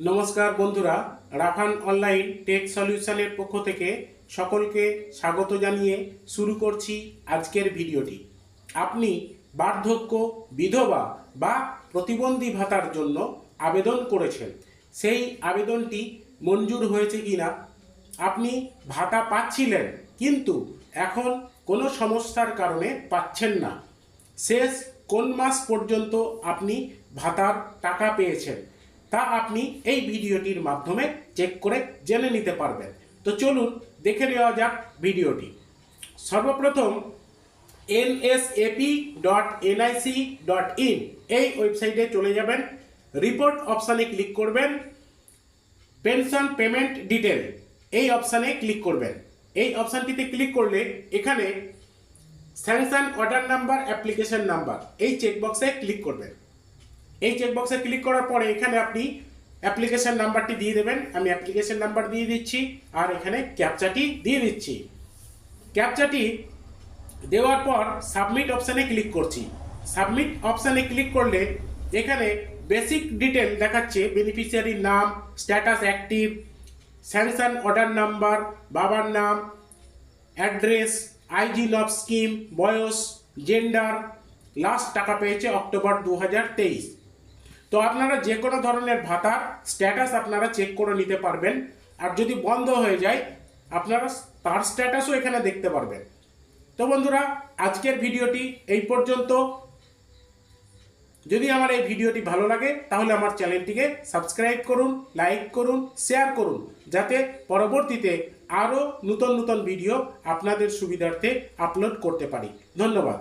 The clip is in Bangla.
নমস্কার বন্ধুরা, রাফান অনলাইন টেক সলিউশনের পক্ষ থেকে সকলকে স্বাগত জানিয়ে শুরু করছি আজকের ভিডিওটি। আপনি বার্ধক্য, বিধবা বা প্রতিবন্ধী ভাতার জন্য আবেদন করেছেন, সেই আবেদনটি মঞ্জুর হয়েছে কিনা? আপনি ভাতা পাচ্ছিলেন, কিন্তু এখন কোনো সমস্যার কারণে পাচ্ছেন না। শেষ কোন মাস পর্যন্ত আপনি ভাতার টাকা পেয়েছেন? তা আপনি এই ভিডিওটির মাধ্যমে চেক করে জেনে নিতে পারবেন। তো চলুন দেখে নেওয়া যাক ভিডিওটি। সর্বপ্রথম NSAP dot NIC dot in এই ওয়েবসাইটে চলে যাবেন। রিপোর্ট অপশানে ক্লিক করবেন। পেনশন পেমেন্ট ডিটেল এই অপশানে ক্লিক করবেন। এই অপশানটিতে ক্লিক করলে এখানে sanction order number application number এই চেকবক্সে ক্লিক করবেন। এই চেকবক্সে ক্লিক করার পরে এখানে আপনি অ্যাপ্লিকেশন নাম্বারটি দিয়ে দেবেন। আমি অ্যাপ্লিকেশন নাম্বার দিয়ে দিচ্ছি আর এখানে ক্যাপচাটি দিয়ে দিচ্ছি। ক্যাপচাটি দেওয়ার পর সাবমিট অপশানে ক্লিক করছি। সাবমিট অপশানে ক্লিক করলে এখানে বেসিক ডিটেল দেখাচ্ছে বেনিফিশিয়ারির নাম status active sanction order number বাবার নাম অ্যাড্রেস আইজি নব স্কিম বয়স জেন্ডার লাস্ট টাকা পেয়েছে অক্টোবর দু হাজার তেইশ। তো আপনারা যে কোনো ধরনের ভাতার স্ট্যাটাস আপনারা চেক করে নিতে পারবেন। আর যদি বন্ধ হয়ে যায়, আপনারা তার স্ট্যাটাসও এখানে দেখতে পারবেন। তো বন্ধুরা, আজকের ভিডিওটি এই পর্যন্ত। যদি আমার এই ভিডিওটি ভালো লাগে, তাহলে আমার চ্যানেলটিকে সাবস্ক্রাইব করুন লাইক করুন শেয়ার করুন, যাতে পরবর্তীতে আরও নূতন নূতন ভিডিও আপনাদের সুবিধার্থে আপলোড করতে পারি। ধন্যবাদ।